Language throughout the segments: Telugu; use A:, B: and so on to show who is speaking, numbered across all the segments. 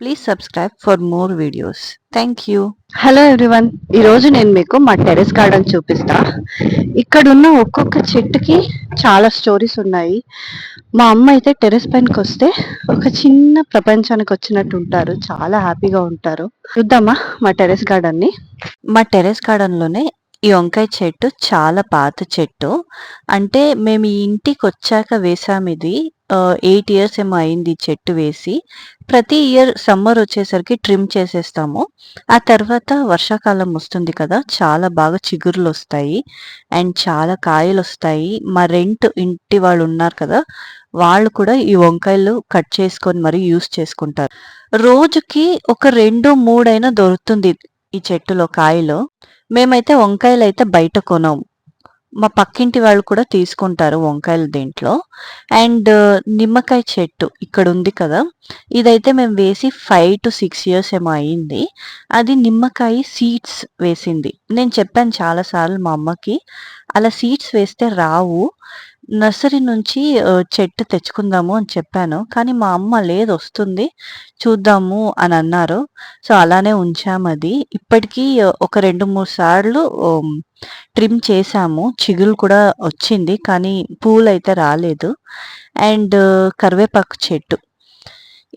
A: Please subscribe for more videos thank you
B: hello everyone ఈరోజు నేను మీకు మా టెరెస్ గార్డెన్ చూపిస్తా. ఇక్కడున్న ఒక్కొక్క చెట్టుకి చాలా స్టోరీస్ ఉన్నాయి. మా అమ్మ అయితే టెరెస్ పైనకి వస్తే ఒక చిన్న ప్రపంచానికి వచ్చినట్టు ఉంటారు. చాలా హ్యాపీగా ఉంటారు. చూద్దామా మా టెరెస్ గార్డెన్ని?
A: మా టెరెస్ గార్డెన్లోనే ఈ వంకాయ చెట్టు చాలా పాత చెట్టు. అంటే మేము ఈ ఇంటికి వచ్చాక వేసాం ఇది. ఎయిట్ ఇయర్స్ ఏమో అయింది చెట్టు వేసి. ప్రతి ఇయర్ సమ్మర్ వచ్చేసరికి ట్రిమ్ చేసేస్తాము. ఆ తర్వాత వర్షాకాలం వస్తుంది కదా చాలా బాగా చిగురులు వస్తాయి. అండ్ చాలా కాయలు వస్తాయి. మా రెంట్ ఇంటి వాళ్ళు ఉన్నారు కదా వాళ్ళు కూడా ఈ వంకాయలు కట్ చేసుకొని మరి యూస్ చేసుకుంటారు. రోజుకి ఒక రెండు మూడైనా దొరుకుతుంది ఈ చెట్టులో కాయలు. మేమైతే వంకాయలు అయితే బయట కొనం మా పక్కింటి వాళ్ళు కూడా తీసుకుంటారు వంకాయలు దీంట్లో. అండ్ uh, నిమ్మకాయ చెట్టు ఇక్కడ ఉంది కదా. ఇదైతే మేము వేసి ఫైవ్ టు సిక్స్ ఇయర్స్ ఏమో అయింది. అది నిమ్మకాయ సీడ్స్ వేసింది. నేను చెప్పాను చాలాసార్లు మా అమ్మకి. అలా సీడ్స్ వేస్తే రావు. నర్సరీ నుంచి చెట్టు తెచ్చుకుందాము అని చెప్పాను. కానీ మా అమ్మ లేదు వస్తుంది. చూద్దాము అని అన్నారు. సో అలానే ఉంచాము అది. ఇప్పటికీ ఒక రెండు మూడు సార్లు ట్రిమ్ చేసాము చిగులు కూడా వచ్చింది కానీ పూలు అయితే రాలేదు. అండ్ కరివేపాకు చెట్టు.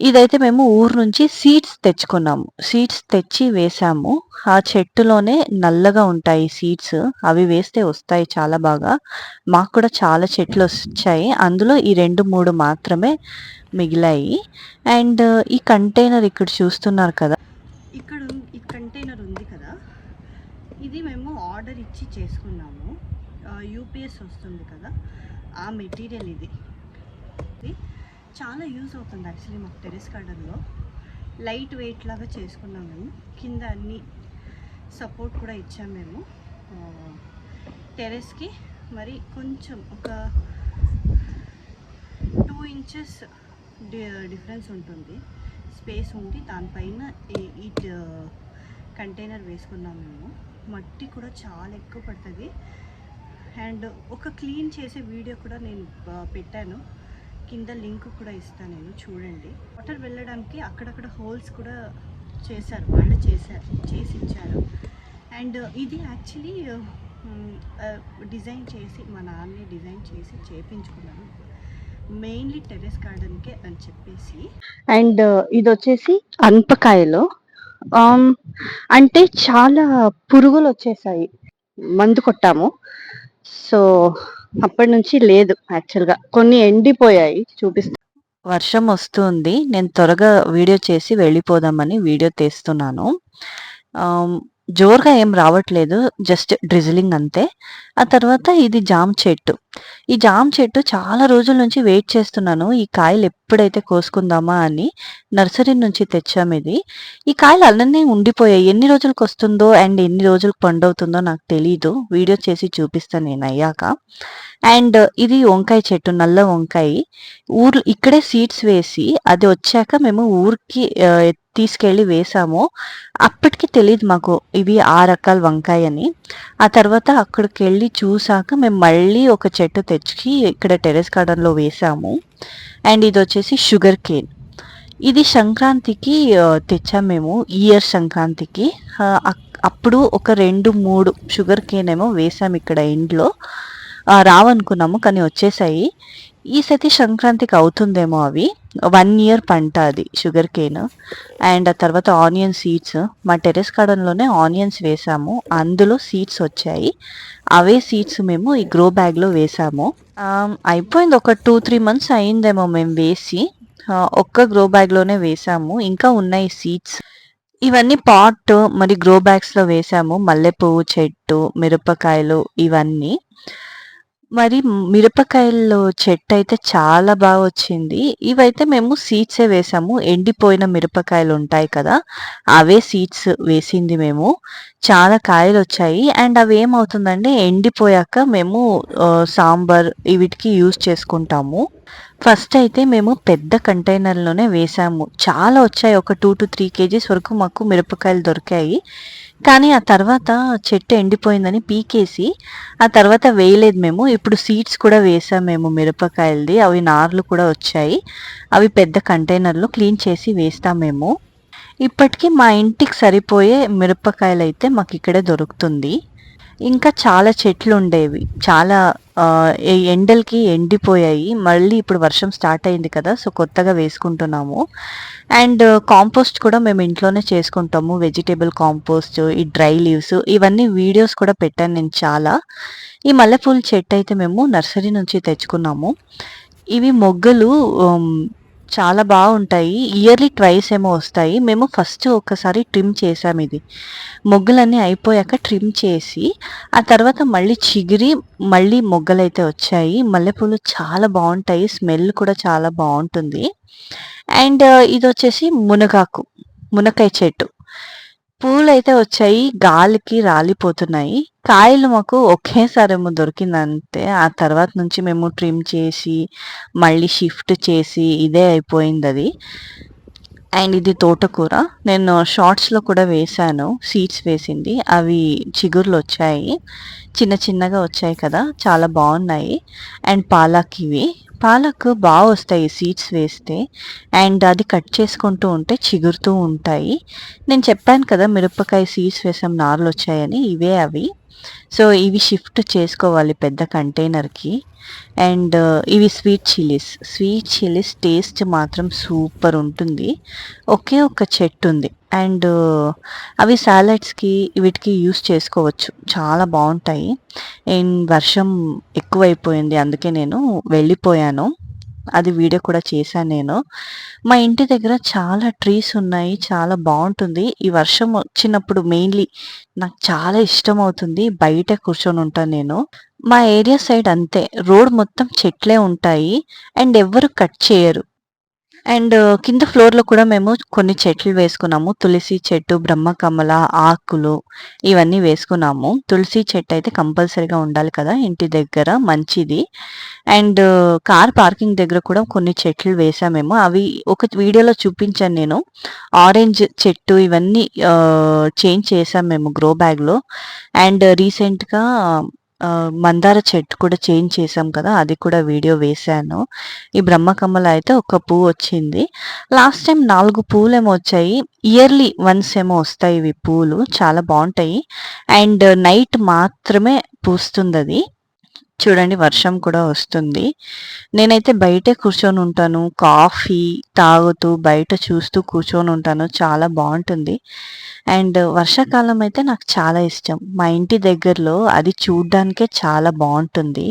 A: ఇదైతే మేము ఊరు నుంచి సీడ్స్ తెచ్చుకున్నాము. సీడ్స్ తెచ్చి వేసాము. ఆ చెట్టులోనే నల్లగా ఉంటాయి సీడ్స్. అవి వేస్తే వస్తాయి చాలా బాగా. మాకు కూడా చాలా చెట్లు వచ్చాయి. అందులో ఈ రెండు మూడు మాత్రమే మిగిలాయి. అండ్ ఈ కంటైనర్ ఇక్కడ చూస్తున్నారు కదా.
B: ఇక్కడ ఈ కంటైనర్ ఉంది కదా. ఇది మేము ఆర్డర్ ఇచ్చి చేసుకున్నాము. యూపీఎస్ వస్తుంది కదా. ఆ మెటీరియల్ ఇది. చాలా యూజ్ అవుతుంది యాక్చువల్లీ మాకు టెరెస్ గార్డెన్లో. లైట్ వెయిట్ లాగా చేసుకున్నాం మేము. కింద అన్ని సపోర్ట్ కూడా ఇచ్చాం మేము. టెరెస్కి మరి కొంచెం ఒక టూ ఇంచెస్ డిఫరెన్స్ ఉంటుంది. స్పేస్ ఉండి దానిపైన ఈ కంటైనర్ వేసుకున్నాం మేము. మట్టి కూడా చాలా ఎక్కువ పడుతుంది. అండ్ ఒక క్లీన్ చేసే వీడియో కూడా నేను పెట్టాను. కింద లింక్ కూడా ఇస్తాను నేను చూడండి. వాటర్ వెళ్ళడానికి అక్కడక్కడ హోల్స్ కూడా చేశారు వాళ్ళు చేశారు చేసి ఇచ్చారు. అండ్ ఇది యాక్చువల్లీ డిజైన్ చేసి మా నాన్నే డిజైన్ చేసి చేపించుకున్నాను. మెయిన్లీ టెరెస్ గార్డెన్కే అని చెప్పేసి. అండ్ ఇది వచ్చేసి అనపకాయలో అంటే చాలా పురుగులు వచ్చేసాయి మందు కొట్టాము. సో అప్పటి నుంచి లేదు యాక్చువల్గా కొన్ని ఎండిపోయాయి చూపిస్తా.
A: వర్షం వస్తుంది. నేను త్వరగా వీడియో చేసి వెళ్ళిపోదామని వీడియో తీస్తున్నాను. జోరుగా ఏం రావట్లేదు జస్ట్ డ్రిజిలింగ్ అంతే. ఆ తర్వాత ఇది జామ్ చెట్టు. ఈ జామ్ చెట్టు చాలా రోజుల నుంచి వెయిట్ చేస్తున్నాను. ఈ కాయలు ఎప్పుడైతే కోసుకుందామా అని నర్సరీ నుంచి తెచ్చాము ఇది. ఈ కాయలు అలానే ఉండిపోయాయి. ఎన్ని రోజులకు వస్తుందో అండ్ ఎన్ని రోజులకు పండవుతుందో నాకు తెలీదు. వీడియో చేసి చూపిస్తాను నేను అయ్యాక. అండ్ ఇది వంకాయ చెట్టు నల్ల వంకాయ. ఊర్లో ఇక్కడే సీడ్స్ వేసి అది వచ్చాక మేము ఊరికి తీసుకెళ్ళి వేసాము. అప్పటికి తెలియదు మాకు ఇవి ఆ రకాల వంకాయ అని. ఆ తర్వాత అక్కడికి వెళ్ళి చూసాక మేము మళ్ళీ ఒక చెట్టు తెచ్చి ఇక్కడ టెరెస్ గార్డెన్లో వేసాము. అండ్ ఇది వచ్చేసి షుగర్ కేన్. ఇది సంక్రాంతికి తెచ్చాము మేము ఇయర్ సంక్రాంతికి. అప్పుడు ఒక రెండు మూడు షుగర్ కేన్ ఏమో వేసాము ఇక్కడ ఇంట్లో రావనుకున్నాము కానీ వచ్చేసాయి. ఈ సతి సంక్రాంతికి అవుతుందేమో అవి. వన్ ఇయర్ పంట అది షుగర్ కేన్ అండ్ ఆ తర్వాత ఆనియన్ సీడ్స్ మా టెరెస్ గార్డెన్లోనే ఆనియన్స్ వేసాము. అందులో సీడ్స్ వచ్చాయి. అవే సీడ్స్ మేము ఈ గ్రో బ్యాగ్లో వేసాము. అయిపోయింది ఒక టూ త్రీ మంత్స్ అయిందేమో మేము వేసి. ఒక్క గ్రో బ్యాగ్లోనే వేసాము. ఇంకా ఉన్నాయి సీడ్స్ ఇవన్నీ పాట్ మరి గ్రో బ్యాగ్స్లో వేసాము. మల్లెపువ్వు చెట్టు మిరపకాయలు ఇవన్నీ. మరి మిరపకాయల్లో చెట్టు అయితే చాలా బాగా వచ్చింది ఇవైతే మేము సీడ్సే వేసాము. ఎండిపోయిన మిరపకాయలు ఉంటాయి కదా అవే సీడ్స్ వేసింది మేము. చాలా కాయలు వచ్చాయి అండ్ అవి ఏమవుతుందంటే ఎండిపోయాక మేము సాంబార్ వీటికి యూజ్ చేసుకుంటాము. ఫస్ట్ అయితే మేము పెద్ద కంటైనర్లోనే వేసాము. చాలా వచ్చాయి. ఒక టూ టు త్రీ కేజీస్ వరకు మాకు మిరపకాయలు దొరికాయి. కానీ ఆ తర్వాత చెట్టు ఎండిపోయిందని పీకేసి ఆ తర్వాత వేయలేదు మేము. ఇప్పుడు సీడ్స్ కూడా వేసాము మేము మిరపకాయలది. అవి నార్లు కూడా వచ్చాయి. అవి పెద్ద కంటైనర్లో క్లీన్ చేసి వేస్తాం మేము. ఇప్పటికీ మా ఇంటికి సరిపోయే మిరపకాయలు అయితే మాకు ఇక్కడే దొరుకుతుంది. ఇంకా చాలా చెట్లు ఉండేవి చాలా ఎండలకి ఎండిపోయాయి. మళ్ళీ ఇప్పుడు వర్షం స్టార్ట్ అయింది కదా! సో, కొత్తగా వేసుకుంటున్నాము. అండ్ కాంపోస్ట్ కూడా మేము ఇంట్లోనే చేసుకుంటాము. వెజిటేబుల్ కాంపోస్ట్, ఈ డ్రై లీవ్స్ ఇవన్నీ వీడియోస్ కూడా పెట్టాను నేను చాలా. ఈ మల్లెపూల చెట్టయితే మేము నర్సరీ నుంచి తెచ్చుకున్నాము. ఇవి మొగ్గలు చాలా బాగుంటాయి ఇయర్‌లీ ట్వైస్ ఏమో వస్తాయి. మేము ఫస్ట్ ఒకసారి ట్రిమ్ చేశామిది. మొగ్గలన్నీ అయిపోయాక ట్రిమ్ చేసి, ఆ తర్వాత మళ్ళీ చిగిరి, మళ్ళీ మొగ్గలైతే వచ్చాయి. మల్లెపూలు చాలా బాగుంటాయి స్మెల్ కూడా చాలా బాగుంటుంది అండ్ ఇది వచ్చేసి మునగాకు. మునకాయ చెట్టు. పూలైతే వచ్చాయి. గాలికి రాలిపోతున్నాయి. కాయలు మాకు ఒకేసారి ఏమో దొరికిందంతే. ఆ తర్వాత నుంచి మేము ట్రిమ్ చేసి, మళ్ళీ షిఫ్ట్ చేసి ఇదే అయిపోయింది అది అండ్ ఇది తోటకూర. నేను షార్ట్స్‌లో కూడా వేశాను. సీడ్స్ వేసింది. అవి చిగుర్లు వచ్చాయి చిన్న చిన్నగా వచ్చాయి కదా! చాలా బాగున్నాయి అండ్ పాలాకివి పాలకు బాగా వస్తాయి సీడ్స్ వేస్తే. అండ్ అది కట్ చేసుకుంటూ ఉంటే చిగురుతూ ఉంటాయి. నేను చెప్పాను కదా! మిరపకాయ సీడ్స్ వేసాం నార్లొచ్చాయని. ఇవే అవి. సో, ఇవి షిఫ్ట్ చేసుకోవాలి పెద్ద కంటైనర్‌కి. అండ్ uh, ఇవి sweet chillies. Sweet chillies taste మాత్రం సూపర్ ఉంటుంది ఒకే ఒక్క చెట్టుంది. అండ్ uh, అవి సాలడ్స్‌కి వీటికి యూస్ చేసుకోవచ్చు. చాలా బాగుంటాయి అండ్ వర్షం ఎక్కువైపోయింది. అందుకే నేను వెళ్ళిపోయాను. అది వీడియో కూడా చేశాను నేను. మా ఇంటి దగ్గర చాలా ట్రీస్ ఉన్నాయి. చాలా బాగుంటుంది ఈ వర్షం వచ్చినప్పుడు మెయిన్‌లీ నాకు చాలా ఇష్టం అవుతుంది బయటే కూర్చొనుంటాను నేను. మా ఏరియా సైడ్ అంతే. రోడ్ మొత్తం చెట్లే ఉంటాయి. అండ్ ఎవ్వరు కట్ చేయరు. అండ్ కింద ఫ్లోర్‌లో కూడా మేము కొన్ని చెట్లు వేసుకున్నాము. తులసి చెట్టు, బ్రహ్మకమల, ఆకులు ఇవన్నీ వేసుకున్నాము. తులసి చెట్టు అయితే కంపల్సరీగా ఉండాలి కదా! ఇంటి దగ్గర మంచిది. అండ్ కార్ పార్కింగ్ దగ్గర కూడా కొన్ని చెట్లు వేశామేమో. అవి ఒక వీడియోలో చూపించాను నేను. ఆరెంజ్ చెట్టు ఇవన్నీ చేంజ్ చేసాం మేము గ్రో బ్యాగ్‌లో. అండ్ రీసెంట్‌గా మందార చెట్టు కూడా చేంజ్ చేశాం కదా! అది కూడా వీడియో వేశాను. ఈ బ్రహ్మకమల అయితే ఒక పువ్వొచ్చింది. లాస్ట్ టైమ్ 4 పూలేమో వచ్చాయి. ఇయర్‌లీ వన్స్ ఏమో వస్తాయి ఇవి పూలు. చాలా బాగుంటాయి అండ్ నైట్ మాత్రమే పూస్తుంది అది చూడండి వర్షం కూడా వస్తుంది. నేనైతే బయటే కూర్చొని ఉంటాను కాఫీ తాగుతూ, బయట చూస్తూ కూర్చొని ఉంటాను చాలా బాగుంటుంది అండ్ వర్షాకాలం అయితే నాకు చాలా ఇష్టం. మా ఇంటి దగ్గరలో అది చూడ్డానికే చాలా బాగుంటుంది